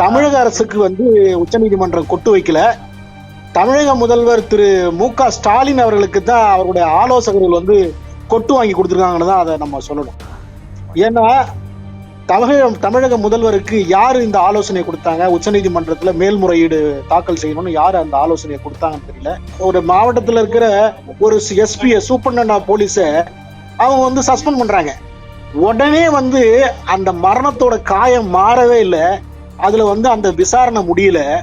தமிழக அரசுக்கு வந்து உச்சநீதிமன்றம் கொட்டு வைக்கல. தமிழக முதல்வர் திரு மு க ஸ்டாலின் அவர்களுக்கு தான் அவருடைய ஆலோசகர்கள் வந்து கொட்டு வாங்கி கொடுத்துருக்காங்கன்னு தான் அதை நம்ம சொல்லணும். ஏன்னா தமிழக தமிழக முதல்வருக்கு யார் இந்த ஆலோசனை கொடுத்தாங்க? உச்சநீதிமன்றத்தில் மேல்முறையீடு தாக்கல் செய்யணும்னு யாரு அந்த ஆலோசனையை கொடுத்தாங்கன்னு தெரியல. ஒரு மாவட்டத்தில் இருக்கிற ஒரு எஸ்பியை சூப்பர்டென்ட் போலீஸை அவங்க வந்து சஸ்பெண்ட் பண்ணுறாங்க உடனே வந்து அந்த மரணத்தோட காயம் மாறவே இல்லை. அதுல வந்து அந்த விசாரணை முடியல.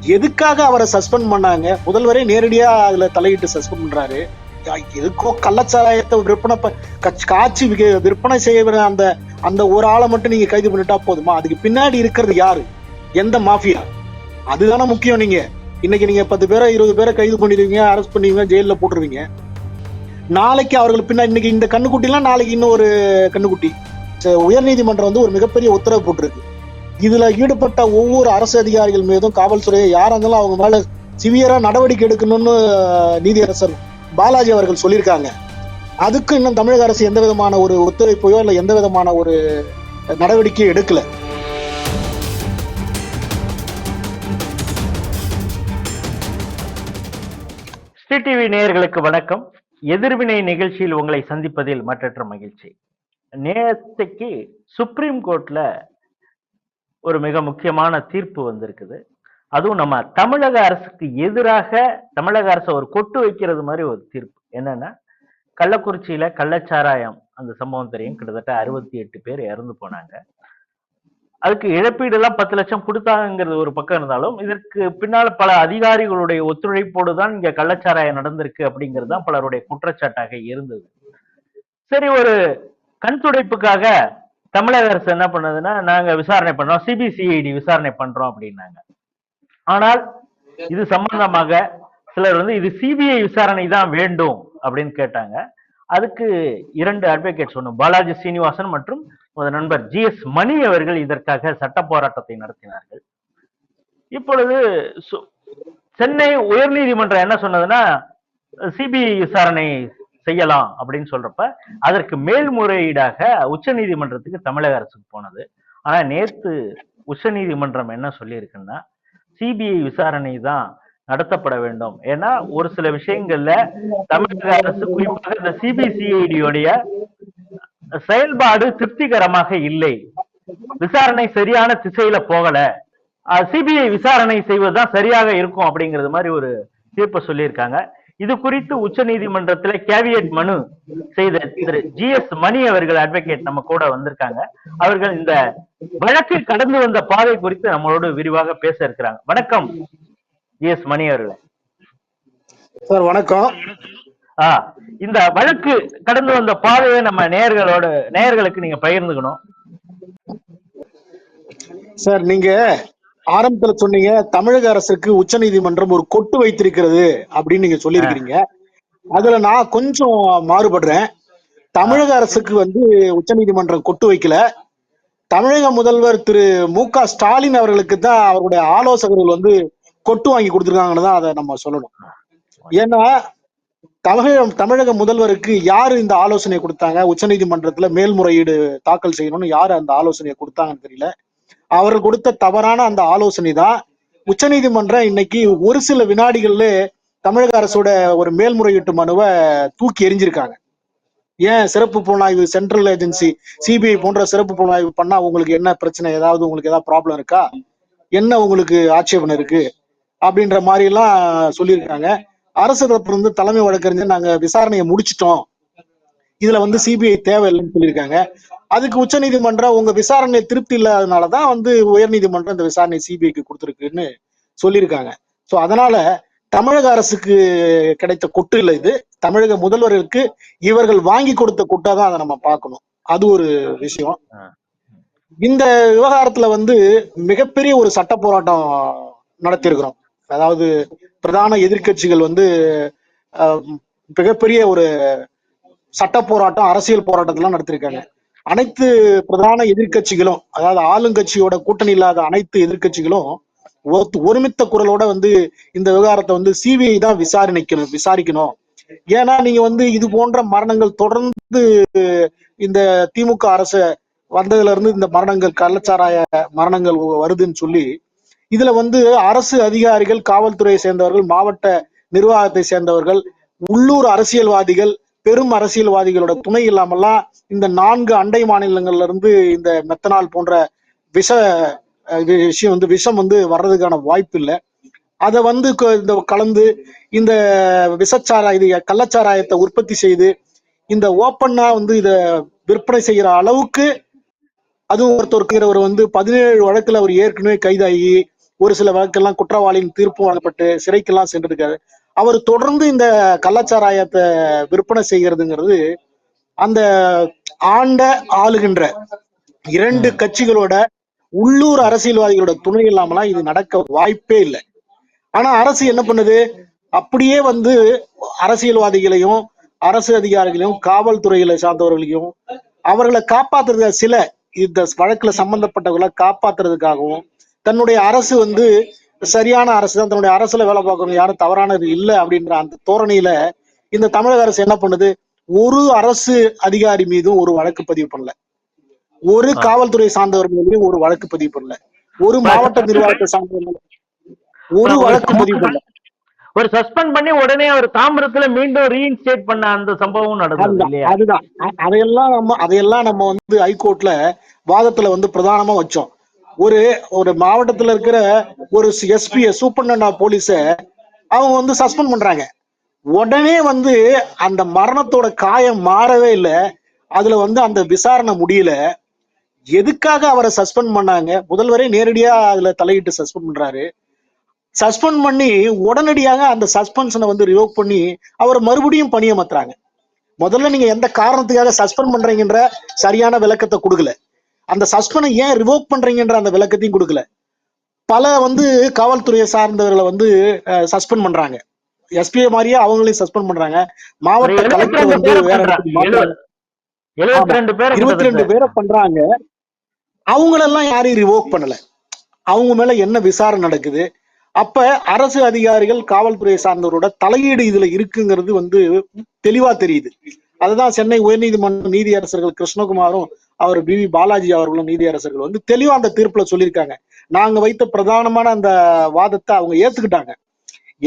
எதுக்காக அவரை சஸ்பெண்ட் பண்ணாங்க? முதல்வரே நேரடியா அதுல தலையிட்டு சஸ்பெண்ட் பண்றாரு. யா- எதுக்கோ கள்ளச்சாராயத்தை விற்பனை ப- விக- விற்பனை செய்ய அந்த அந்த ஒரு ஆளை மட்டும் நீங்க கைது பண்ணிட்டா போதுமா? அதுக்கு பின்னாடி இருக்கிறது யாரு? எந்த மாஃபியா? அதுதானே முக்கியம் நீங்க. இன்னைக்கு நீங்க பத்து பேரை இருபது பேரை கைது பண்ணிடுவீங்க அரெஸ்ட் பண்ணுவீங்க ஜெயில போட்டுருவீங்க. நாளைக்கு அவர்கள் பின்னாடி இன்னைக்கு இந்த கண்ணுக்குட்டிலாம் நாளைக்கு இன்னும் ஒரு கண்ணுக்குட்டி. ச- உயர்நீதிமன்றம் வந்து ஒரு மிகப்பெரிய உத்தரவு போட்டிருக்கு. இதுல ஈடுபட்ட ஒவ்வொரு அரசு அதிகாரிகள் மீதும் காவல்துறையை யாரா இருந்தாலும் அவங்க மேல சிவியரா நடவடிக்கை எடுக்கணும்னு நீதியரசர் பாலாஜி அவர்கள் சொல்லியிருக்காங்க. அதுக்கு இன்னும் தமிழக அரசு எந்த விதமான ஒரு ஒத்துழைப்பையோ இல்ல எந்த விதமான ஒரு நடவடிக்கையும் எடுக்கல. ஸ்ரீ டிவி நேயர்களுக்கு வணக்கம். எதிர்வினை நிகழ்ச்சியில் உங்களை சந்திப்பதில் மற்றற்ற மகிழ்ச்சி. நேரத்துக்கு சுப்ரீம் கோர்ட்ல ஒரு மிக முக்கியமான தீர்ப்பு வந்திருக்குது. அதுவும் நம்ம தமிழக அரசுக்கு எதிராக தமிழக அரசை ஒரு கொட்டு வைக்கிறது மாதிரி ஒரு தீர்ப்பு. என்னன்னா கள்ளக்குறிச்சியில கள்ளச்சாராயம் அந்த சம்பவம் தெரியும். கிட்டத்தட்ட அறுபத்தி எட்டு பேர் இறந்து போனாங்க. அதுக்கு இழப்பீடு எல்லாம் பத்து லட்சம் கொடுத்தாங்கிறது ஒரு பக்கம் இருந்தாலும் இதற்கு பின்னால் பல அதிகாரிகளுடைய ஒத்துழைப்போடு தான் இங்க கள்ளச்சாராயம் நடந்திருக்கு அப்படிங்கிறது தான் பலருடைய குற்றச்சாட்டாக இருந்தது. சரி ஒரு கண் துடைப்புக்காக தமிழக அரசு என்ன பண்ணதுன்னா நாங்க விசாரணை பண்றோம். சிபிசிஐடி விசாரணை பண்றோம் அப்படின்னாங்க. ஆனால் இது சம்பந்தமாக சிலர் வந்து இது சிபிஐ விசாரணை தான் வேண்டும் அப்படின்னு கேட்டாங்க. அதுக்கு இரண்டு அட்வொகேட்ஸ் ஒன்று பாலாஜி சீனிவாசன் மற்றும் நண்பர் ஜி எஸ் மணி அவர்கள் இதற்காக சட்ட போராட்டத்தை நடத்தினார்கள். இப்பொழுது சு- சென்னை உயர்நீதிமன்றம் என்ன சொன்னதுன்னா சிபிஐ விசாரணை செய்யலாம் அப்படின்னு சொல்றப்ப அதற்கு மேல்முறையீடாக உச்ச நீதிமன்றத்துக்கு தமிழக அரசுக்கு போனது. ஆனா நேத்து உச்சநீதிமன்றம் என்ன சொல்லியிருக்குன்னா சிபிஐ விசாரணை தான் நடத்தப்பட வேண்டும். ஏன்னா ஒரு சில விஷயங்கள்ல தமிழக அரசு குறிப்பாக இந்த சிபிசிஐடியோடைய செயல்பாடு திருப்திகரமாக இல்லை. விசாரணை சரியான திசையில போகல. சிபிஐ விசாரணை செய்வதுதான் சரியாக இருக்கும் அப்படிங்கிறது மாதிரி ஒரு தீர்ப்பை சொல்லியிருக்காங்க. இது குறித்து உச்ச நீதிமன்றத்துல கேவியட் மனு செய்த திரு ஜி எஸ் மணி அவர்கள் அட்வொகேட் நம்ம கூட வந்திருக்காங்க. அவர்கள் இந்த வழக்கு கடந்து வந்த பாதை குறித்து நம்மளோடு விரிவாக பேச இருக்கிறாங்க. வணக்கம் ஜி எஸ் மணி அவர்களே. சார் வணக்கம். ஆ இந்த வழக்கு கடந்து வந்த பாதையை நம்ம நேயர்களோட நேயர்களுக்கு நீங்க பகிர்ந்துக்கணும். சார் நீங்க ஆரம்பத்துல சொன்னீங்க தமிழக அரசுக்கு உச்சநீதிமன்றம் ஒரு கொட்டு வைத்திருக்கிறது அப்படின்னு நீங்க சொல்லியிருக்கிறீங்க. அதுல நான் கொஞ்சம் மாறுபடுறேன். தமிழக அரசுக்கு வந்து உச்ச நீதிமன்றம் கொட்டு வைக்கல. தமிழக முதல்வர் திரு மு க ஸ்டாலின் அவர்களுக்கு தான் அவருடைய ஆலோசகர்கள் வந்து கொட்டு வாங்கி கொடுத்துருக்காங்கன்னு தான் அதை நம்ம சொல்லணும். ஏன்னா தமிழக தமிழக முதல்வருக்கு யாரு இந்த ஆலோசனை கொடுத்தாங்க? உச்சநீதிமன்றத்துல மேல்முறையீடு தாக்கல் செய்யணும்னு யாரு அந்த ஆலோசனையை கொடுத்தாங்கன்னு தெரியல. அவர்கள் கொடுத்த தவறான அந்த ஆலோசனை தான் உச்சநீதிமன்றம் இன்னைக்கு ஒரு சில வினாடிகள்ல தமிழக அரசோட ஒரு மேல்முறையீட்டு மனுவை தூக்கி எறிஞ்சிருக்காங்க. ஏன் சிறப்பு புலனாய்வு சென்ட்ரல் ஏஜென்சி சிபிஐ போன்ற சிறப்பு புலனாய்வு பண்ணா உங்களுக்கு என்ன பிரச்சனை? ஏதாவது உங்களுக்கு ஏதாவது ப்ராப்ளம் இருக்கா? என்ன உங்களுக்கு ஆட்சேபனை இருக்கு? அப்படின்ற மாதிரி எல்லாம் சொல்லியிருக்காங்க. அரசு தரப்புல இருந்து தலைமை வழக்கறிஞர் நாங்க விசாரணையை முடிச்சிட்டோம். இதுல வந்து சிபிஐ தேவையில்லைன்னு சொல்லியிருக்காங்க. அதுக்கு உச்சநீதிமன்றம் உங்க விசாரணை திருப்தி இல்லாதனாலதான் வந்து உயர்நீதிமன்றம் இந்த விசாரணை சிபிஐக்கு கொடுத்துருக்குன்னு சொல்லியிருக்காங்க. சோ அதனால தமிழக அரசுக்கு கிடைத்த கொட்டு இல்லை இது. தமிழக முதல்வர்களுக்கு இவர்கள் வாங்கி கொடுத்த கொட்டா தான் அதை நம்ம பார்க்கணும். அது ஒரு விஷயம். இந்த விவகாரத்துல வந்து மிகப்பெரிய ஒரு சட்ட போராட்டம் நடத்தியிருக்கிறோம். அதாவது பிரதான எதிர்க்கட்சிகள் வந்து மிகப்பெரிய ஒரு சட்ட போராட்டம் அரசியல் போராட்டத்தெல்லாம் நடத்திருக்காங்க. அனைத்து பிரதான எதிர்க்கட்சிகளும் அதாவது ஆளுங்கட்சியோட கூட்டணி இல்லாத அனைத்து எதிர்க்கட்சிகளும் ஒருமித்த குரலோட வந்து இந்த விவகாரத்தை வந்து சிபிஐ தான் விசாரணைக்கணும் விசாரிக்கணும். ஏன்னா நீங்க வந்து இது போன்ற மரணங்கள் தொடர்ந்து இந்த திமுக அரசு வந்ததுல இருந்து இந்த மரணங்கள் கள்ளச்சாராய மரணங்கள் வருதுன்னு சொல்லி இதுல வந்து அரசு அதிகாரிகள் காவல்துறையை சேர்ந்தவர்கள் மாவட்ட நிர்வாகத்தை சேர்ந்தவர்கள் உள்ளூர் அரசியல்வாதிகள் பெரும் அரசியல்வாதிகளோட துணை இல்லாமல்லாம் இந்த நான்கு அண்டை மாநிலங்கள்ல இருந்து இந்த மெத்தனால் போன்ற விஷ விஷயம் வந்து விஷம் வந்து வர்றதுக்கான வாய்ப்பு இல்லை அதை வந்து இந்த கலந்து இந்த விஷச்சாராய இது கள்ளச்சாராயத்தை உற்பத்தி செய்து இந்த ஓப்பன்னா வந்து இத விற்பனை செய்யற அளவுக்கு அதுவும் ஒருத்தர் வந்து பதினேழு வழக்குல அவர் ஏற்கனவே கைதாகி ஒரு சில வழக்கெல்லாம் குற்றவாளியின் தீர்ப்பு வழங்கப்பட்டு சிறைக்கெல்லாம் சென்றிருக்காரு. அவர் தொடர்ந்து இந்த கள்ளச்சாராயத்தை விற்பனை செய்கிறதுங்கிறது அந்த ஆண்ட ஆளுகின்ற இரண்டு. கட்சிகளோட உள்ளூர் அரசியல்வாதிகளோட துணை இல்லாமலாம் இது நடக்க வாய்ப்பே இல்லை ஆனா அரசு என்ன பண்ணுது அப்படியே வந்து அரசியல்வாதிகளையும் அரசு அதிகாரிகளையும் காவல்துறையில சார்ந்தவர்களையும் அவர்களை காப்பாத்துறதுக்கு சில இந்த வழக்குல சம்பந்தப்பட்டவர்களை காப்பாத்துறதுக்காகவும் தன்னுடைய அரசு வந்து சரியான அரசு தான் தன்னுடைய அரசுல வேலை பார்க்கணும் யாரும் தவறானது இல்லை அப்படின்ற அந்த தோரணையில இந்த தமிழக அரசு என்ன பண்ணுது? ஒரு அரசு அதிகாரி மீதும் ஒரு வழக்கு பதிவு பண்ணல. ஒரு. காவல்துறை சார்ந்தவர் மீதும் ஒரு வழக்கு பதிவு பண்ணல. ஒரு மாவட்ட நிர்வாகத்தை சார்ந்தவர் ஒரு வழக்கு பதிவு பண்ணல. ஒரு சஸ்பெண்ட் பண்ணி உடனே அவர் தாமிரத்துல மீண்டும் ரீஇன்ஸ்டேட் பண்ண அந்த சம்பவம் நடந்தது அதுதான் அதையெல்லாம் நம்ம அதையெல்லாம் நம்ம வந்து ஹைகோர்ட்ல வாதத்துல வந்து பிரதானமா வச்சோம். ஒரு ஒரு மாவட்டத்துல இருக்கிற ஒரு எஸ்பிய சூப்பர்டா போலீஸ அவங்க வந்து சஸ்பெண்ட் பண்றாங்க. உடனே வந்து அந்த மரணத்தோட காயம் மாறவே இல்லை. அதுல வந்து அந்த விசாரணை முடியல. எதுக்காக அவரை சஸ்பெண்ட் பண்ணாங்க? முதல்வரே நேரடியா அதுல தலையிட்டு சஸ்பெண்ட் பண்றாரு. சஸ்பெண்ட் பண்ணி உடனடியாக அந்த சஸ்பென்ஷனை வந்து ரிவோக் பண்ணி அவர் மறுபடியும் பணியமர்த்துறாங்க. முதல்ல நீங்க எந்த காரணத்துக்காக சஸ்பெண்ட் பண்றீங்கன்ற சரியான விளக்கத்தை கொடுக்கல. அந்த சஸ்பெண்டை ஏன் ரிவோக் பண்றீங்கன்ற அந்த விளக்கத்தையும் கொடுக்கல. பல வந்து காவல்துறையை சார்ந்தவர்களை வந்து சஸ்பெண்ட் பண்றாங்க. எஸ்பிஐ மாதிரியே அவங்களையும் சஸ்பெண்ட் பண்றாங்க. மாவட்ட கலெக்டர் வந்து இருபத்தி ரெண்டு. பேரை பண்றாங்க. அவங்களெல்லாம் யாரையும் ரிவோக் பண்ணல. அவங்க மேல என்ன விசாரணை நடக்குது? அப்ப அரசு அதிகாரிகள் காவல்துறையை சார்ந்தவரோட தலையீடு இதுல இருக்குங்கிறது வந்து தெளிவா தெரியுது. அதுதான் சென்னை உயர்நீதிமன்ற நீதியரசர்கள் கிருஷ்ணகுமாரும் அவர் பி வி பாலாஜி அவர்களும் நீதியரசர்கள் வந்து தெளிவா அந்த தீர்ப்புல சொல்லியிருக்காங்க. நாங்க வைத்த பிரதானமான அந்த வாதத்தை அவங்க ஏத்துக்கிட்டாங்க.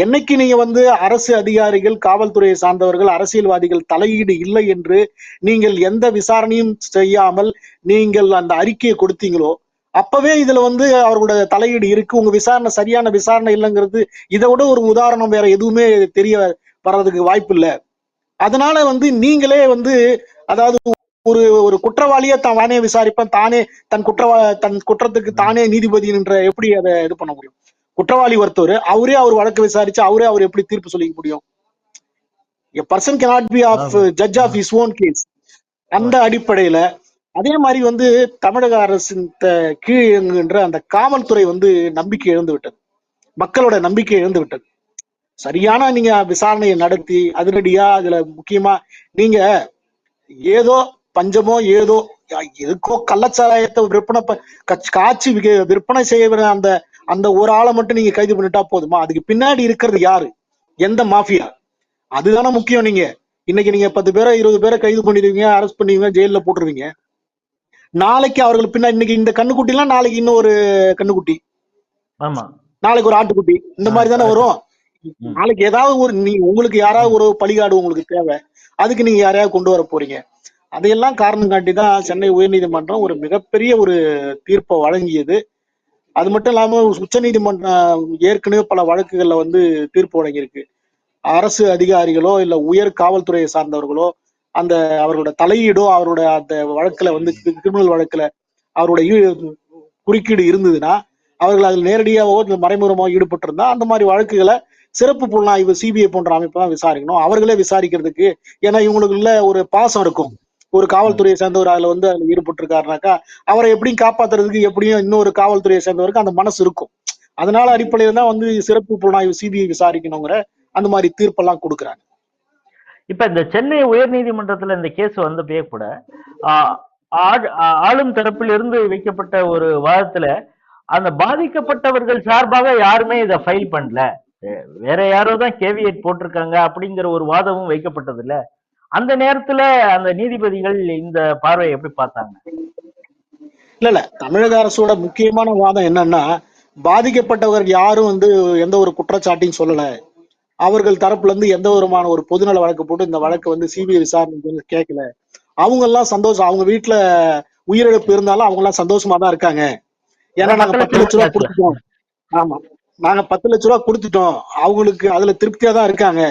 என்னைக்கு நீங்க வந்து அரசு அதிகாரிகள் காவல்துறையை சார்ந்தவர்கள் அரசியல்வாதிகள் தலையீடு இல்லை என்று நீங்கள் எந்த விசாரணையும் செய்யாமல் நீங்கள் அந்த அறிக்கையை கொடுத்தீங்களோ அப்பவே இதுல வந்து அவர்களோட தலையீடு இருக்கு. உங்க விசாரணை சரியான விசாரணை இல்லைங்கிறது இதை விட ஒரு உதாரணம் வேற எதுவுமே தெரிய வர்றதுக்கு வாய்ப்பு இல்லை. அதனால வந்து நீங்களே வந்து அதாவது ஒரு ஒரு குற்றவாளியை தானே விசாரிப்பேன் தானே தன் குற்றவா தன் குற்றத்துக்கு தானே நீதிபதி என்ற எப்படி அதை இது பண்ண முடியும்? குற்றவாளி ஒருத்தவர் அவரே அவர் வழக்கு விசாரிச்சு அவரே அவர் எப்படி தீர்ப்பு சொல்லிக்க முடியும்? A person cannot be of judge of his own case அந்த அடிப்படையில அதே மாதிரி வந்து தமிழக அரசின் கீழ் இயங்குகின்ற அந்த காவல்துறை வந்து நம்பிக்கை இழந்து விட்டது. மக்களோட நம்பிக்கை இழந்து விட்டது. சரியான நீங்க விசாரணையை நடத்தி அதிரடியா அதுல முக்கியமா நீங்க ஏதோ பஞ்சமோ ஏதோ எதுக்கோ கள்ளச்சாராயத்தை விற்பனை விக்க- விற்பனை செய்ய அந்த அந்த ஒரு ஆளை மட்டும் நீங்க கைது பண்ணிட்டா போதுமா? அதுக்கு பின்னாடி இருக்கிறது யாரு? எந்த மாஃபியா? அதுதானே முக்கியம் நீங்க. இன்னைக்கு நீங்க பத்து பேரை இருபது பேரை கைது பண்ணிடுவீங்க அரெஸ்ட் பண்ணுவீங்க ஜெயில போட்டுருவீங்க. நாளைக்கு அவர்கள் பின்னாடி இன்னைக்கு இந்த கண்ணுக்குட்டிலாம் நாளைக்கு இன்னொரு கண்ணுக்குட்டி. ஆமா. நாளைக்கு ஒரு ஆட்டுக்குட்டி. இந்த மாதிரி தானே வரும். நாளைக்கு ஏதாவது ஒரு நீ உங்களுக்கு யாராவது ஒரு பலிகாடு உங்களுக்கு தேவை. அதுக்கு நீங்க யாரையாவது கொண்டு வர போறீங்க. அதையெல்லாம் காரணம் காட்டி தான் சென்னை உயர்நீதிமன்றம் ஒரு மிகப்பெரிய ஒரு தீர்ப்பை வழங்கியது. அது மட்டும் இல்லாமல் உச்சநீதிமன்றம் ஏற்கனவே பல வழக்குகளில் வந்து தீர்ப்பு வழங்கியிருக்கு. அரசு அதிகாரிகளோ இல்ல உயர் காவல்துறையை சார்ந்தவர்களோ அந்த அவரோட தலையீடோ அவரோட அந்த வழக்குல வந்து கிரிமினல் வழக்குல அவரோட ஈ- குறுக்கீடு இருந்ததுன்னா அவர்கள் அதில் நேரடியாவோ மறைமுகமாக ஈடுபட்டிருந்தா அந்த மாதிரி வழக்குகளை சிறப்பு புலனாய்வு சிபிஐ போன்ற அமைப்பு தான் விசாரிக்கணும். அவர்களே விசாரிக்கிறதுக்கு ஏன்னா இவங்களுக்குள்ள ஒரு பாசம் இருக்கும். ஒரு காவல்துறையை சேர்ந்தவர் அதுல வந்து அதுல ஈடுபட்டிருக்காருனாக்கா அவரை எப்படியும் காப்பாத்துறதுக்கு எப்படியும் இன்னொரு காவல்துறையை சேர்ந்தவருக்கு அந்த மனசு இருக்கும். அதனால அடிப்படையில தான் வந்து சிறப்பு புலனாய்வு சிபிஐ விசாரிக்கணுங்கிற அந்த மாதிரி தீர்ப்பெல்லாம் கொடுக்குறாங்க. இப்ப இந்த சென்னை உயர்நீதிமன்றத்துல இந்த கேஸ் வந்தப்பயே கூட ஆ, ஆ- ஆ- ஆளும் தரப்பிலிருந்து வைக்கப்பட்ட ஒரு வாதத்துல அந்த பாதிக்கப்பட்டவர்கள் சார்பாக யாருமே இதை ஃபைல் பண்ணல. வேற யாரோ தான் கேவியட் போட்டிருக்காங்க அப்படிங்கிற ஒரு வாதமும் வைக்கப்பட்டது இல்ல அந்த நேரத்துல அந்த நீதிபதிகள் இந்த பார்வையை எப்படி பார்த்தாங்க? இல்ல இல்ல. தமிழக அரசோட முக்கியமான வாதம் என்னன்னா பாதிக்கப்பட்டவர்கள் யாரும் வந்து எந்த ஒரு குற்றச்சாட்டையும் சொல்லல. அவர்கள் தரப்புல இருந்து எந்த விதமான ஒரு பொதுநல வழக்கு போட்டு இந்த வழக்கு வந்து சிபிஐ விசாரணை கேட்கல அவங்க எல்லாம் சந்தோஷம். அவங்க வீட்டுல உயிரிழப்பு இருந்தாலும் அவங்க எல்லாம் சந்தோஷமா தான் இருக்காங்க. ஏன்னா நாங்க பத்து லட்ச ரூபா கொடுத்துட்டோம். ஆமா. நாங்க பத்து லட்ச ரூபா கொடுத்துட்டோம். அவங்களுக்கு அதுல திருப்தியா தான் இருக்காங்க.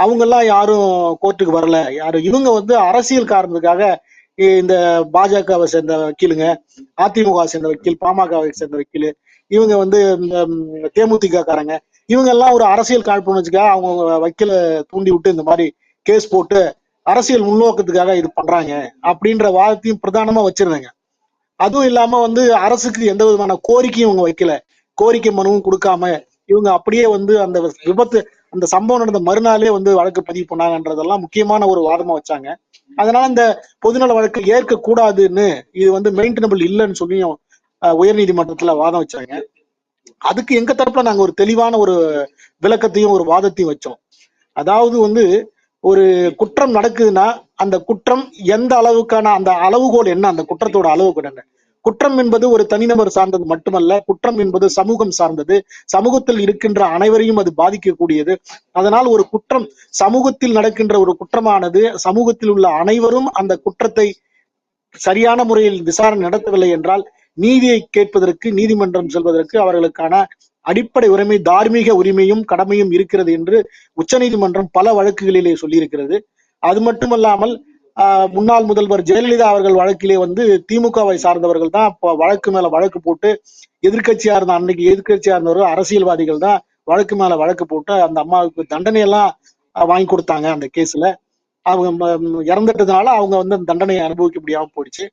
அவங்க எல்லாம் யாரும் கோர்ட்டுக்கு வரல. யாரும் இவங்க வந்து அரசியல் காரணத்துக்காக இந்த பாஜகவை சேர்ந்த வக்கீலுங்க அதிமுக சேர்ந்த வக்கீல் பாமகவை சேர்ந்த வக்கீல் இவங்க வந்து இந்த தேமுதிக காரங்க இவங்க எல்லாம் ஒரு அரசியல் காழ்ப்புணர்ச்சிக்காக அவங்க வக்கீல தூண்டி விட்டு இந்த மாதிரி கேஸ் போட்டு அரசியல் முன்னோக்கத்துக்காக இது பண்றாங்க அப்படின்ற வாதத்தையும் பிரதானமா வச்சிருந்தாங்க. அதுவும் இல்லாம வந்து அரசுக்கு எந்த விதமான கோரிக்கையும் இவங்க வைக்கல. கோரிக்கை மனுவும் கொடுக்காம இவங்க அப்படியே வந்து அந்த விபத்து அந்த சம்பவம் நடந்த மறுநாளே வந்து வழக்கு பதிவு பண்ணாங்கன்றதெல்லாம் முக்கியமான ஒரு வாதமா வச்சாங்க. அதனால இந்த பொதுநல வழக்கு ஏற்க கூடாதுன்னு இது வந்து மெயின்டெனபிள் இல்லைன்னு சொல்லியும் உயர் உயர்நீதிமன்றத்துல வாதம் வச்சாங்க. அதுக்கு எங்க தரப்புல நாங்க ஒரு தெளிவான ஒரு விளக்கத்தையும் ஒரு வாதத்தையும் வச்சோம். அதாவது வந்து ஒரு குற்றம் நடக்குதுன்னா அந்த குற்றம் எந்த அளவுக்கான அந்த அளவுகோல் என்ன அந்த குற்றத்தோட அளவுகோல் என்ன குற்றம் என்பது ஒரு தனிநபர் சார்ந்தது மட்டுமல்ல குற்றம் என்பது சமூகம் சார்ந்தது. சமூகத்தில் இருக்கின்ற அனைவரையும் அது பாதிக்கக்கூடியது. அதனால் ஒரு குற்றம் சமூகத்தில் நடக்கின்ற ஒரு குற்றமானது சமூகத்தில் உள்ள அனைவரும் அந்த குற்றத்தை சரியான முறையில் விசாரணை நடத்தவில்லை என்றால் நீதியை கேட்பதற்கு நீதிமன்றம் செல்வதற்கு அவர்களுக்கான அடிப்படை உரிமை தார்மீக உரிமையும் கடமையும் இருக்கிறது என்று உச்சநீதிமன்றம் பல வழக்குகளிலே சொல்லியிருக்கிறது. அது மட்டுமல்லாமல் முன்னாள் முதல்வர் ஜெயலலிதா அவர்கள் வழக்கிலே வந்து திமுகவை சார்ந்தவர்கள் தான் வழக்கு மேல வழக்கு போட்டு எதிர்க்கட்சியா இருந்த அன்னைக்கு எதிர்கட்சியா இருந்தவர்கள் அரசியல்வாதிகள் தான் வழக்கு மேல வழக்கு போட்டு அந்த அம்மாவுக்கு தண்டனை எல்லாம் வாங்கி கொடுத்தாங்க அந்த கேஸ்ல. அவங்க இறந்துட்டதுனால அவங்க வந்து அந்த தண்டனையை அனுபவிக்க முடியாம போயிடுச்சு.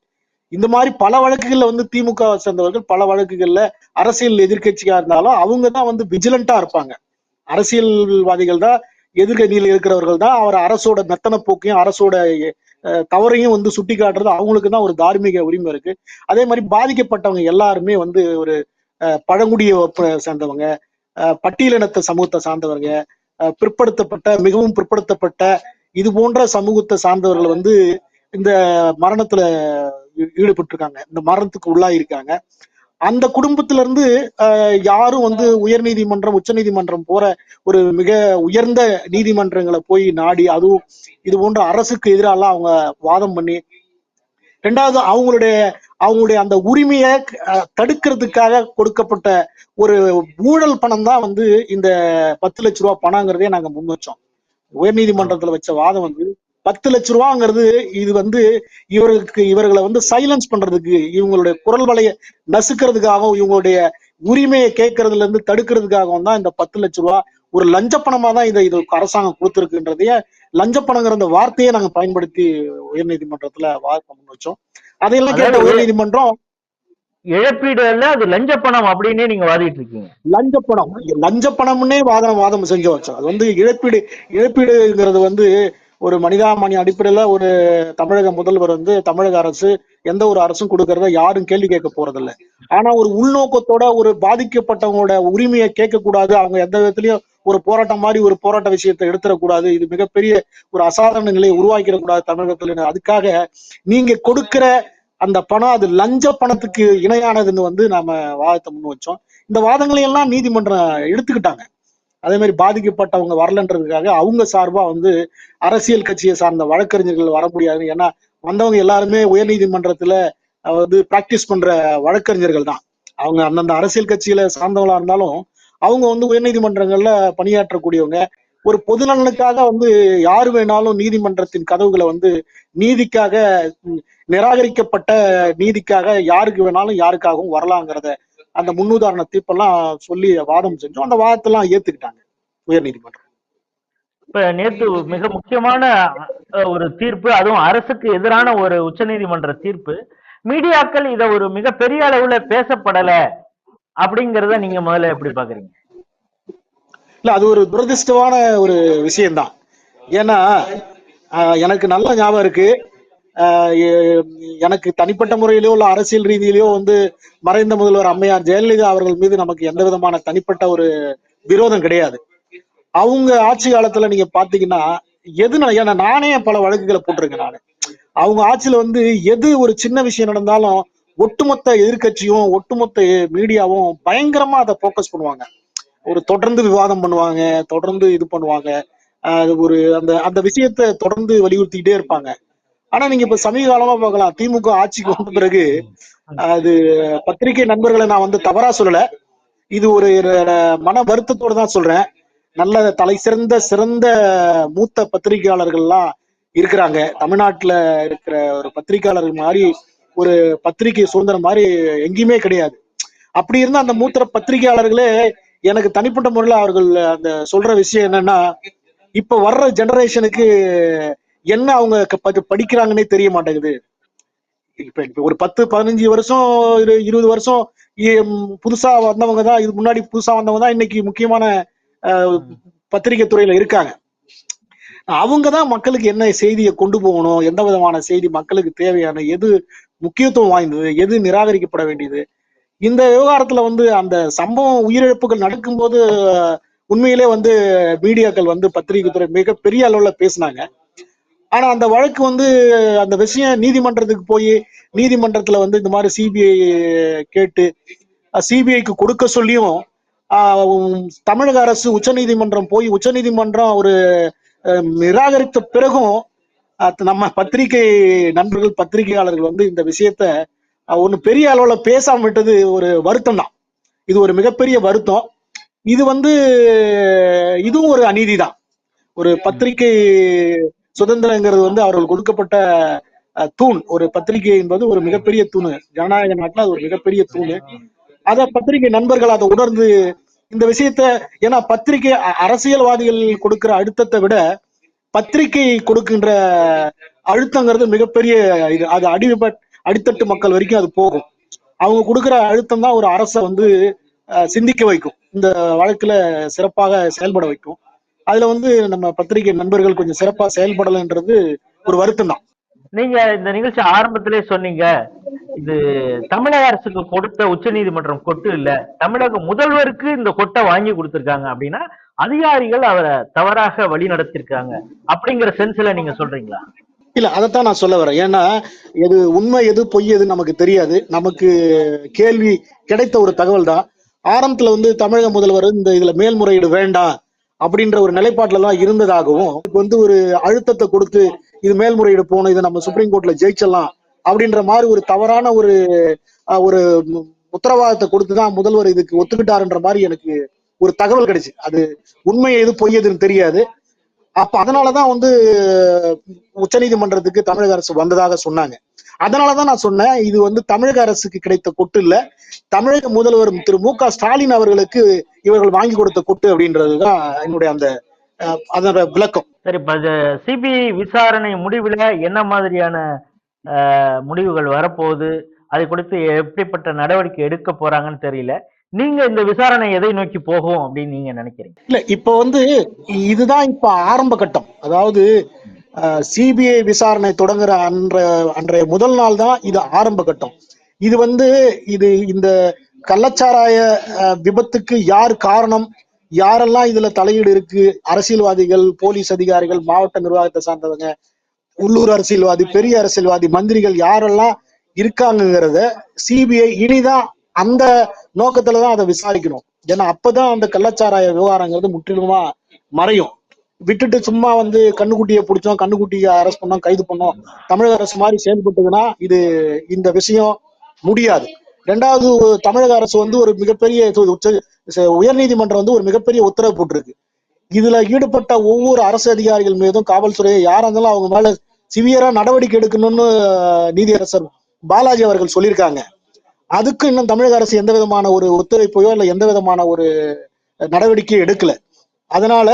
இந்த மாதிரி பல வழக்குகள்ல வந்து திமுக சேர்ந்தவர்கள் பல வழக்குகள்ல அரசியல் எதிர்க்கட்சியா இருந்தாலும் அவங்க தான் வந்து விஜிலண்டா இருப்பாங்க. அரசியல்வாதிகள் தான் எதிர்கணியில் இருக்கிறவர்கள் தான் அவர் அரசோட மெத்தன போக்கையும் அரசோட தவறையும் வந்து சுட்டி காட்டுறது அவங்களுக்கு தான் ஒரு தார்மீக உரிமை இருக்கு. அதே மாதிரி பாதிக்கப்பட்டவங்க எல்லாருமே வந்து ஒரு அஹ், பழங்குடிய சேர்ந்தவங்க பட்டியலினத்தை பட்டியலினத்த சமூகத்தை சார்ந்தவங்க அஹ், பிற்படுத்தப்பட்ட மிகவும் பிற்படுத்தப்பட்ட இது போன்ற சமூகத்தை சார்ந்தவர்கள் வந்து இந்த மரணத்துல ஈடுபட்டிருக்காங்க. இந்த மரணத்துக்கு உள்ளாயிருக்காங்க. அந்த குடும்பத்துல இருந்து யாரும் வந்து உயர் நீதிமன்றம் உச்ச நீதிமன்றம் போற ஒரு மிக உயர்ந்த நீதிமன்றங்களை போய் நாடி அதுவும் இது போன்ற அரசுக்கு எதிராலாம் அவங்க வாதம் பண்ணி ரெண்டாவது அவங்களுடைய அவங்களுடைய அந்த உரிமையை தடுக்கிறதுக்காக கொடுக்கப்பட்ட ஒரு ஊழல் பணம் தான் வந்து இந்த பத்து லட்ச ரூபா பணங்கிறதே நாங்க முன் வச்சோம். உயர்நீதிமன்றத்துல வச்ச வாதம் வந்து பத்து லட்ச ரூபாங்கிறது இது வந்து இவர்களுக்கு இவர்களை வந்து சைலன்ஸ் பண்றதுக்கு இவங்களுடைய குரல் வலைய நசுக்கிறதுக்காகவும் இவங்களுடைய உரிமையை கேட்கறதுல இருந்து தடுக்கிறதுக்காகவும் தான் இந்த பத்து லட்ச ரூபா ஒரு லஞ்ச பணமா தான் இதை இது அரசாங்கம் கொடுத்துருக்குன்றதைய லஞ்ச பணங்கிற அந்த வார்த்தையை நாங்க பயன்படுத்தி உயர்நீதிமன்றத்துல வாதம் முன் வச்சோம். அதையெல்லாம் கேட்ட உயர்நீதிமன்றம் இழப்பீடு அல்ல அது லஞ்ச பணம் அப்படின்னே நீங்க வாதிட்டு இருக்கீங்க. லஞ்ச பணம் லஞ்ச பணம்னே வாதம் வாதம் செஞ்சு வச்சோம். அது வந்து இழப்பீடு இழப்பீடுங்கிறது வந்து ஒரு மனிதாமணி அடிப்படையில ஒரு தமிழக முதல்வர் வந்து தமிழக அரசு எந்த ஒரு அரசும் கொடுக்கறத யாரும் கேள்வி கேட்க போறதில்ல. ஆனா ஒரு உள்நோக்கத்தோட ஒரு பாதிக்கப்பட்டவங்களோட உரிமையை கேட்கக்கூடாது. அவங்க எந்த விதத்திலயும் ஒரு போராட்டம் மாதிரி ஒரு போராட்ட விஷயத்தை எடுத்துடக்கூடாது. இது மிகப்பெரிய ஒரு அசாதாரண நிலையை உருவாக்கிடக்கூடாது தமிழகத்துல அதுக்காக நீங்க கொடுக்கிற அந்த பணம் அது லஞ்ச பணத்துக்கு இணையானதுன்னு வந்து நாம வாதத்தை முன் வச்சோம். இந்த வாதங்களை எல்லாம் நீதிமன்றம் எடுத்துக்கிட்டாங்க. அதே மாதிரி பாதிக்கப்பட்டவங்க வரலன்றதுக்காக அவங்க சார்பா வந்து அரசியல் கட்சியை சார்ந்த வழக்கறிஞர்கள் வர முடியாது ஏன்னா வந்தவங்க எல்லாருமே உயர்நீதிமன்றத்துல வந்து பிராக்டிஸ் பண்ற வழக்கறிஞர்கள் தான். அவங்க அந்தந்த அரசியல் கட்சியில சார்ந்தவங்களா இருந்தாலும் அவங்க வந்து உயர்நீதிமன்றங்கள்ல பணியாற்றக்கூடியவங்க. ஒரு பொது நலனுக்காக வந்து யாரு வேணாலும் நீதிமன்றத்தின் கதவுகளை வந்து நீதிக்காக நிராகரிக்கப்பட்ட நீதிக்காக யாருக்கு வேணாலும் யாருக்காகவும் வரலாங்கிறத அந்த முன்னுதாரண தீர்ப்பெல்லாம் சொல்லி வாதம் செஞ்சோம். அந்த வாதத்தெல்லாம் ஏத்துக்கிட்டாங்க உயர்நீதிமன்றம். இப்ப நேத்து மிக முக்கியமான ஒரு தீர்ப்பு அதுவும் அரசுக்கு எதிரான ஒரு உச்சநீதிமன்ற தீர்ப்பு. மீடியாக்கள் இத ஒரு மிக பெரிய அளவுல பேசப்படல அப்படிங்கறத நீங்க முதல்ல எப்படி பாக்குறீங்க? இல்ல அது ஒரு துரதிர்ஷ்டமான ஒரு விஷயம்தான். ஏன்னா எனக்கு நல்ல ஞாபகம் இருக்கு. எனக்கு தனிப்பட்ட முறையிலோ இல்ல அரசியல் ரீதியிலோ வந்து மறைந்த முதல்வர் அம்மையார் ஜெயலலிதா அவர்கள் மீது நமக்கு எந்த விதமான தனிப்பட்ட ஒரு விரோதம் கிடையாது. அவங்க ஆட்சி காலத்துல நீங்க பாத்தீங்கன்னா எது ஏன்னா நானே பல வழக்குகளை போட்டிருக்கேன் நானு. அவங்க ஆட்சியில வந்து எது ஒரு சின்ன விஷயம் நடந்தாலும் ஒட்டுமொத்த எதிர்க்கட்சியும் ஒட்டுமொத்த மீடியாவும் பயங்கரமா அதை போக்கஸ் பண்ணுவாங்க. ஒரு தொடர்ந்து விவாதம் பண்ணுவாங்க தொடர்ந்து இது பண்ணுவாங்க. ஒரு அந்த அந்த விஷயத்தை தொடர்ந்து வலியுறுத்திக்கிட்டே இருப்பாங்க. ஆனா நீங்க இப்ப சமீப காலமா பார்க்கலாம். திமுக ஆட்சிக்கு வந்த பிறகு அது பத்திரிகை நண்பர்களை நான் வந்து தவறா சொல்லல. இது ஒரு மன வருத்தத்தோட தான் சொல்றேன். நல்ல தலை சிறந்த சிறந்த மூத்த பத்திரிகையாளர்கள்லாம் இருக்கிறாங்க. தமிழ்நாட்டுல இருக்கிற ஒரு பத்திரிகையாளர்கள் மாதிரி ஒரு பத்திரிகை சுதந்திரம் மாதிரி எங்கேயுமே கிடையாது. அப்படி இருந்தா அந்த மூத்த பத்திரிகையாளர்களே எனக்கு தனிப்பட்ட முறையில் அவர்கள் அந்த சொல்ற விஷயம் என்னன்னா இப்ப வர்ற ஜெனரேஷனுக்கு என்ன அவங்க படிக்கிறாங்கன்னே தெரிய மாட்டேங்குது. இப்ப ஒரு பத்து பதினஞ்சு வருஷம் இரு- இருபது வருஷம் இ- புதுசா வந்தவங்க தான் இது முன்னாடி புதுசா வந்தவங்க தான் இன்னைக்கு முக்கியமான பத்திரிகை துறையில இருக்காங்க. அவங்க தான் மக்களுக்கு என்ன செய்தியை கொண்டு போகணும் எந்த விதமான செய்தி மக்களுக்கு தேவையான எது முக்கியத்துவம் வாய்ந்தது எது நிராகரிக்கப்பட வேண்டியது. இந்த விவகாரத்துல வந்து அந்த சம்பவம் உயிரிழப்புகள் நடக்கும்போது உண்மையிலே வந்து மீடியாக்கள் வந்து பத்திரிகை துறை மிக பெரிய அளவுல பேசினாங்க. ஆனா அந்த வழக்கு வந்து அந்த விஷயம் நீதிமன்றத்துக்கு போய் நீதிமன்றத்துல வந்து இந்த மாதிரி சிபிஐ கேட்டு சிபிஐக்கு கொடுக்க சொல்லியும் தமிழக அரசு உச்சநீதிமன்றம் போய் உச்சநீதிமன்றம் ஒரு நிராகரித்த பிறகும் நம்ம பத்திரிகை நண்பர்கள் பத்திரிகையாளர்கள் வந்து இந்த விஷயத்த ஒன்னு பெரிய அளவுல பேசாம விட்டது ஒரு வருத்தம் தான். இது ஒரு மிகப்பெரிய வருத்தம். இது வந்து இதுவும் ஒரு அநீதி தான். ஒரு பத்திரிகை சுதந்திரங்கிறது வந்து அவர்கள் கொடுக்கப்பட்ட தூண். ஒரு பத்திரிகை என்பது ஒரு மிகப்பெரிய தூண். ஜனநாயக நாட்டில் அது ஒரு மிகப்பெரிய தூண். அத பத்திரிகை நண்பர்கள் அதை உணர்ந்து இந்த விஷயத்த ஏன்னா பத்திரிகை அரசியல்வாதிகள் கொடுக்கிற அழுத்தத்தை விட பத்திரிகை கொடுக்கின்ற அழுத்தங்கிறது மிகப்பெரிய இது. அது அடிபட் அடித்தட்டு மக்கள் வரைக்கும் அது போகும். அவங்க கொடுக்குற அழுத்தம் தான் ஒரு அரசை வந்து சிந்திக்க வைக்கும். இந்த வழக்குல சிறப்பாக செயல்பட வைக்கும். அதுல வந்து நம்ம பத்திரிகை நண்பர்கள் கொஞ்சம் சிறப்பா செயல்படலைன்றது ஒரு வருத்தம் தான் நீங்க இந்த நிகழ்ச்சி ஆரம்பத்திலே சொன்னீங்க இது தமிழக அரசுக்கு கொடுத்த உச்சநீதிமன்றம் கொட்டு இல்ல தமிழக முதல்வருக்கு இந்த கொட்டை வாங்கி கொடுத்திருக்காங்க அப்படின்னா அதிகாரிகள் அவரை தவறாக வழி நடத்திருக்காங்க அப்படிங்கிற சென்ஸ்ல நீங்க சொல்றீங்களா? இல்ல அதைத்தான் நான் சொல்ல வரேன். ஏன்னா எது உண்மை எது பொய் எது நமக்கு தெரியாது. நமக்கு கேள்வி கிடைத்த ஒரு தகவல் தான் ஆரம்பத்துல வந்து தமிழக முதல்வர் இந்த இதுல மேல்முறையீடு வேண்டாம் அப்படின்ற ஒரு நிலைப்பாட்டுல தான் இருந்ததாகவும் இப்போ வந்து ஒரு அழுத்தத்தை கொடுத்து இது மேல்முறையீடு போகணும் இதை நம்ம சுப்ரீம் கோர்ட்ல ஜெயிச்சிடலாம் அப்படின்ற மாதிரி ஒரு தவறான ஒரு ஒரு உத்தரவாதத்தை கொடுத்து தான் முதல்வர் இதுக்கு ஒத்துக்கிட்டாருன்ற மாதிரி எனக்கு ஒரு தகவல் கிடைச்சு. அது உண்மை எது பொய் எதுன்னு தெரியாது. அப்ப அதனாலதான் வந்து உச்சநீதிமன்றத்துக்கு தமிழக அரசு வந்ததாக சொன்னாங்க. அதனாலதான் நான் சொன்னேன் இது வந்து தமிழக அரசுக்கு கிடைத்த கொட்டு இல்ல. தமிழக முதல்வர் திரு மு க ஸ்டாலின் அவர்களுக்கு இவர்கள் வாங்கி கொடுத்த கொட்டு அப்படின்றதுதான் என்னுடைய அந்த அதோட விளக்கம். சரி சிபிஐ விசாரணை முடிவுல என்ன மாதிரியான முடிவுகள் வரப்போகுது? அதை குறித்து எப்படிப்பட்ட நடவடிக்கை எடுக்க போறாங்கன்னு தெரியல. நீங்க இந்த விசாரணை எதை நோக்கி போகும் அப்படின்னு நீங்க நினைக்கிறீங்க? இல்ல இப்ப வந்து இதுதான் இப்ப ஆரம்ப கட்டம். அதாவது சிபிஐ விசாரணை தொடங்குற அன்ற அன்றைய முதல் நாள் தான் இது ஆரம்ப கட்டம். இது வந்து இது இந்த கள்ளச்சாராய விபத்துக்கு யார் காரணம் யாரெல்லாம் இதுல தலையீடு இருக்கு அரசியல்வாதிகள் போலீஸ் அதிகாரிகள் மாவட்ட நிர்வாகத்தை சார்ந்தவங்க உள்ளூர் அரசியல்வாதி பெரிய அரசியல்வாதி மந்திரிகள் யாரெல்லாம் இருக்காங்கங்கிறத சிபிஐ இனிதான் அந்த நோக்கத்துலதான் அதை விசாரிக்கணும். ஏன்னா அப்பதான் அந்த கள்ளச்சாராய விவகாரங்கிறது முற்றிலுமா மறையும். விட்டுட்டு சும்மா வந்து கண்ணுக்குட்டியை பிடிச்சோம் கண்ணுக்குட்டியை அரெஸ்ட் பண்ணோம் கைது பண்ணோம். தமிழக அரசு மாதிரி செயல்பட்டதுன்னா இது இந்த விஷயம் முடியாது. ரெண்டாவது தமிழக அரசு வந்து ஒரு மிகப்பெரிய உச்ச உயர்நீதிமன்றம் வந்து ஒரு மிகப்பெரிய உத்தரவு போட்டிருக்கு. இதுல ஈடுபட்ட ஒவ்வொரு அரசு அதிகாரிகள் மீதும் காவல்துறையை யாரா இருந்தாலும் அவங்க மேல சிவியரா நடவடிக்கை எடுக்கணும்னு நீதியரசர் பாலாஜி அவர்கள் சொல்லியிருக்காங்க. அதுக்கு இன்னும் தமிழக அரசு எந்த விதமான ஒரு ஒத்துழைப்பையோ இல்ல எந்த விதமான ஒரு நடவடிக்கையும் எடுக்கல. அதனால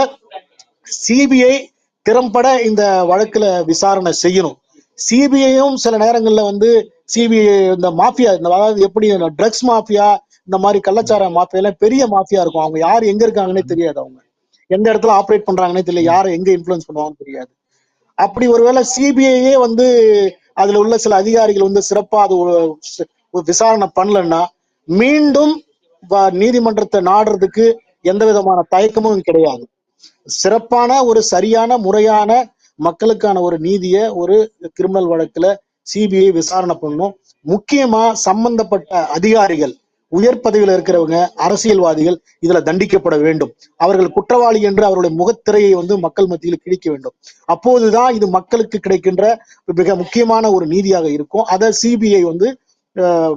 சிபிஐ திறம்பட இந்த வழக்குல விசாரணை செய்யணும். சிபிஐயும் சில நேரங்கள்ல வந்து சிபிஐ இந்த மாஃபியா இந்த அதாவது எப்படி ட்ரக்ஸ் மாஃபியா இந்த மாதிரி கள்ளச்சார மாஃபியெல்லாம் பெரிய மாஃபியா இருக்கும். அவங்க யார் எங்க இருக்காங்கன்னே தெரியாது அவங்க. எந்த இடத்துல ஆப்ரேட் பண்றாங்கன்னே தெரியல யாரை எங்க இன்ஃபுளுன்ஸ் பண்ணுவாங்கன்னு தெரியாது. அப்படி ஒருவேளை சிபிஐயே வந்து அதுல உள்ள சில அதிகாரிகள் வந்து சிறப்பா அது விசாரணை பண்ணலன்னா மீண்டும் நீதிமன்றத்தை நாடுறதுக்கு எந்த விதமான தயக்கமும் கிடையாது. சிறப்பான ஒரு சரியான முறையான மக்களுக்கான ஒரு நீதியை ஒரு கிரிமினல் வழக்குல சிபிஐ விசாரணை பண்ணணும். முக்கியமா சம்பந்தப்பட்ட அதிகாரிகள் உயர் பதவியில் இருக்கிறவங்க அரசியல்வாதிகள் இதுல தண்டிக்கப்பட வேண்டும். அவர்கள் குற்றவாளி என்று அவருடைய முகத்திரையை வந்து மக்கள் மத்தியில் கிழிக்க வேண்டும். அப்போதுதான் இது மக்களுக்கு கிடைக்கின்ற மிக முக்கியமான ஒரு நீதியாக இருக்கும். அதை சிபிஐ வந்து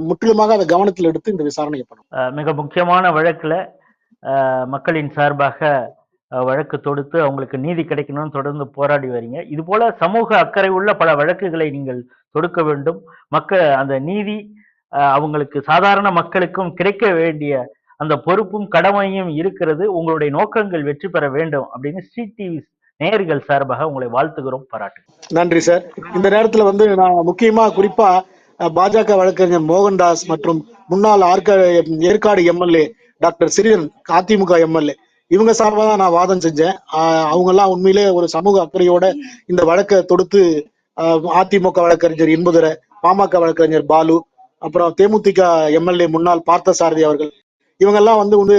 முற்றிலுமாக அதை கவனத்தில் எடுத்து இந்த விசாரணையை பண்ணும் மிக முக்கியமான வழக்குல மக்களின் சார்பாக வழக்கு தொடுத்து அவங்களுக்கு நீதி கிடைக்கணும்னு தொடர்ந்து போராடி வரீங்க. இது போல சமூக அக்கறை உள்ள பல வழக்குகளை நீங்கள் தொடுக்க வேண்டும். மக்கள் அந்த நீதி அவங்களுக்கு சாதாரண மக்களுக்கும் கிடைக்க வேண்டிய அந்த பொறுப்பும் கடமையும் இருக்கிறது. உங்களுடைய நோக்கங்கள் வெற்றி பெற வேண்டும் அப்படின்னு ஸ்ரீ டிவி நேயர்கள் சார்பாக உங்களை வாழ்த்துகிறோம் பாராட்டு நன்றி சார். இந்த நேரத்துல வந்து நான் முக்கியமா குறிப்பா பாஜக வழக்கறிஞர் மோகன்தாஸ் மற்றும் முன்னாள் ஆர்க Yercaud MLA doctor Siriyan AIADMK MLA இவங்க சார்பாக தான் நான் வாதம் செஞ்சேன். அவங்க எல்லாம் உண்மையிலே ஒரு சமூக அக்கறையோட இந்த வழக்கை தொடுத்து அஹ், அதிமுக வழக்கறிஞர் இன்பதுரை பாமக வழக்கறிஞர் பாலு அப்புறம் தேமுதிக எம்எல்ஏ முன்னாள் பார்த்தசாரதி அவர்கள். இவங்க எல்லாம் வந்து வந்து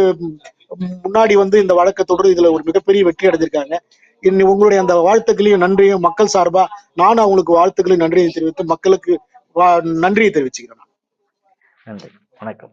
முன்னாடி வந்து இந்த வழக்கை தொடர்ந்து இதுல ஒரு மிகப்பெரிய வெற்றி அடைஞ்சிருக்காங்க. இன்னி உங்களுடைய அந்த வாழ்த்துக்களையும் நன்றியும் மக்கள் சார்பா நானும் அவங்களுக்கு வாழ்த்துக்களையும் நன்றியை தெரிவித்து மக்களுக்கு வா- நன்றியை தெரிவிச்சுக்கிறேன். நன்றி. வணக்கம்.